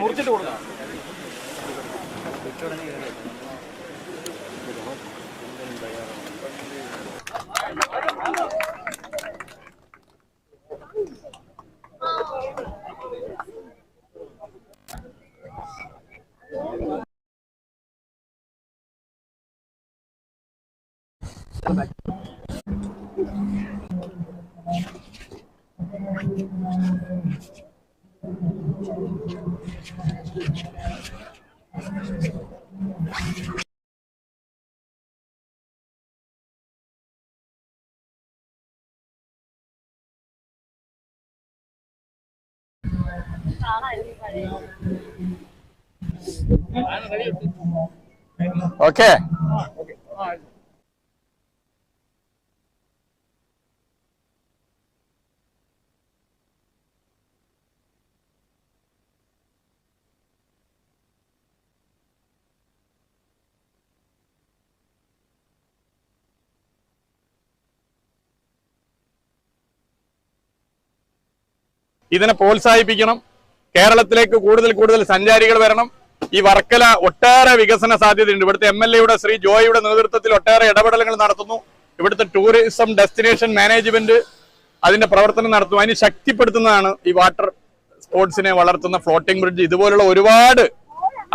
മുറിച്ചിട്ട് കൊടുക്കാം. Okay. ഇതിനെ പ്രോത്സാഹിപ്പിക്കണം. കേരളത്തിലേക്ക് കൂടുതൽ കൂടുതൽ സഞ്ചാരികൾ വരണം. ഈ വർക്കല ഒട്ടേറെ വികസന സാധ്യതയുണ്ട്. ഇവിടുത്തെ എം എൽ എയുടെ ശ്രീ ജോയിയുടെ നേതൃത്വത്തിൽ ഒട്ടേറെ ഇടപെടലുകൾ നടത്തുന്നു. ഇവിടുത്തെ ടൂറിസം ഡെസ്റ്റിനേഷൻ മാനേജ്മെന്റ് അതിന്റെ പ്രവർത്തനം നടത്തും അതിന് ശക്തിപ്പെടുത്തുന്നതാണ് ഈ വാട്ടർ സ്പോർട്സിനെ വളർത്തുന്ന ഫ്ലോട്ടിംഗ് ബ്രിഡ്ജ് ഇതുപോലുള്ള ഒരുപാട്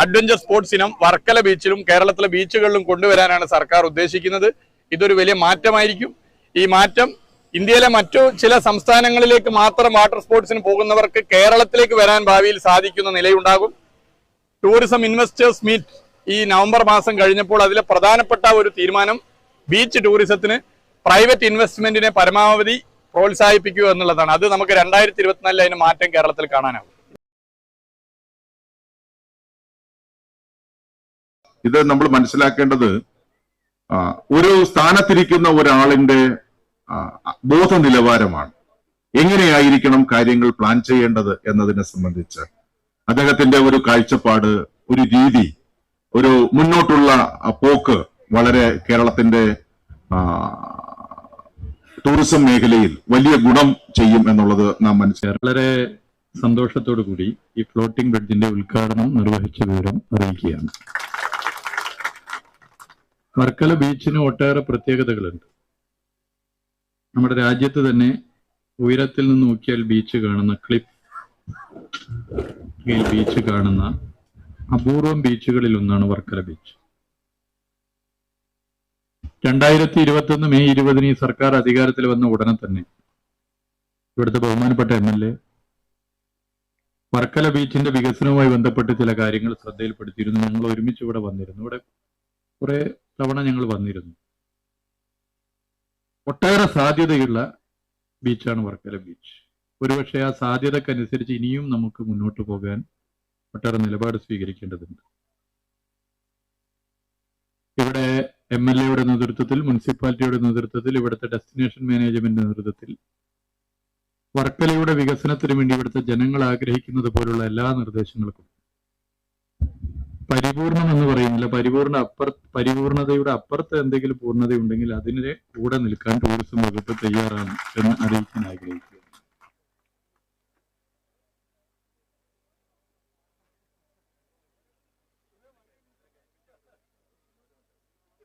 അഡ്വഞ്ചർ സ്പോർട്സ് ഇനം വർക്കല ബീച്ചിലും കേരളത്തിലെ ബീച്ചുകളിലും കൊണ്ടുവരാനാണ് സർക്കാർ ഉദ്ദേശിക്കുന്നത്. ഇതൊരു വലിയ മാറ്റമായിരിക്കും. ഈ മാറ്റം ഇന്ത്യയിലെ മറ്റു ചില സംസ്ഥാനങ്ങളിലേക്ക് മാത്രം വാട്ടർ സ്പോർട്സിന് പോകുന്നവർക്ക് കേരളത്തിലേക്ക് വരാൻ ഭാവിയിൽ സാധിക്കുന്ന നിലയുണ്ടാകും. ടൂറിസം ഇൻവെസ്റ്റേഴ്സ് മീറ്റ് ഈ നവംബർ മാസം കഴിഞ്ഞപ്പോൾ അതിലെ പ്രധാനപ്പെട്ട ഒരു തീരുമാനം ബീച്ച് ടൂറിസത്തിന് പ്രൈവറ്റ് ഇൻവെസ്റ്റ്മെന്റിനെ പരമാവധി പ്രോത്സാഹിപ്പിക്കുക എന്നുള്ളതാണ്. അത് നമുക്ക് രണ്ടായിരത്തി ഇരുപത്തിനാലിൽ അതിന് മാറ്റം കേരളത്തിൽ കാണാനാകും. ഇത് നമ്മൾ മനസ്സിലാക്കേണ്ടത് ഒരു സ്ഥാനത്തിരിക്കുന്ന ഒരാളിന്റെ ആ, ബോധ നിലവാരമാണ് എങ്ങനെയായിരിക്കണം കാര്യങ്ങൾ പ്ലാൻ ചെയ്യേണ്ടത് എന്നതിനെ സംബന്ധിച്ച് അദ്ദേഹത്തിന്റെ ഒരു കാഴ്ചപ്പാട് ഒരു രീതി ഒരു മുന്നോട്ടുള്ള പോക്ക് വളരെ കേരളത്തിന്റെ ടൂറിസം മേഖലയിൽ വലിയ ഗുണം ചെയ്യും എന്നുള്ളത് നാം മനസ്സിലാക്കി. വളരെ സന്തോഷത്തോടു കൂടി ഈ ഫ്ലോട്ടിംഗ് ബ്രിഡ്ജിന്റെ ഉദ്ഘാടനം നിർവഹിച്ച വിവരം അറിയിക്കുകയാണ്. വർക്കല ബീച്ചിന് ഒട്ടേറെ പ്രത്യേകതകളുണ്ട്. നമ്മുടെ രാജ്യത്ത് തന്നെ ഉയരത്തിൽ നിന്ന് നോക്കിയാൽ ബീച്ച് കാണുന്ന ക്ലിപ്പ് ബീച്ച് കാണുന്ന അപൂർവം ബീച്ചുകളിൽ ഒന്നാണ് വർക്കല ബീച്ച് രണ്ടായിരത്തി ഇരുപത്തി ഒന്ന് മെയ് ഇരുപതിന് ഈ സർക്കാർ അധികാരത്തിൽ വന്ന ഉടനെ തന്നെ ഇവിടുത്തെ ബഹുമാനപ്പെട്ട എം എൽ എ വർക്കല ബീച്ചിന്റെ വികസനവുമായി ബന്ധപ്പെട്ട് ചില കാര്യങ്ങൾ ശ്രദ്ധയിൽപ്പെടുത്തിയിരുന്നു. ഞങ്ങൾ ഒരുമിച്ച് ഇവിടെ വന്നിരുന്നു. ഇവിടെ കുറെ തവണ ഞങ്ങൾ വന്നിരുന്നു. ഒട്ടേറെ സാധ്യതയുള്ള ബീച്ചാണ് വർക്കല ബീച്ച്. ഒരുപക്ഷെ ആ സാധ്യതക്കനുസരിച്ച് ഇനിയും നമുക്ക് മുന്നോട്ട് പോകാൻ ഒട്ടേറെ നിലപാട് സ്വീകരിക്കേണ്ടതുണ്ട്. ഇവിടെ എം എൽ എയുടെ നേതൃത്വത്തിൽ മുനിസിപ്പാലിറ്റിയുടെ നേതൃത്വത്തിൽ ഇവിടുത്തെ ഡെസ്റ്റിനേഷൻ മാനേജ്മെന്റ് നേതൃത്വത്തിൽ വർക്കലയുടെ വികസനത്തിന് വേണ്ടി ഇവിടുത്തെ ജനങ്ങൾ ആഗ്രഹിക്കുന്നത് പോലുള്ള എല്ലാ നിർദ്ദേശങ്ങൾക്കും പരിപൂർണം എന്ന് പറയുന്നില്ല. പരിപൂർണ അപ്പുറ പരിപൂർണതയുടെ അപ്പുറത്ത് എന്തെങ്കിലും പൂർണതയുണ്ടെങ്കിൽ അതിനെ കൂടെ നിൽക്കാൻ ടൂറിസം വകുപ്പ് തയ്യാറാണ് എന്ന് അറിയിക്കാൻ ആഗ്രഹിക്കുക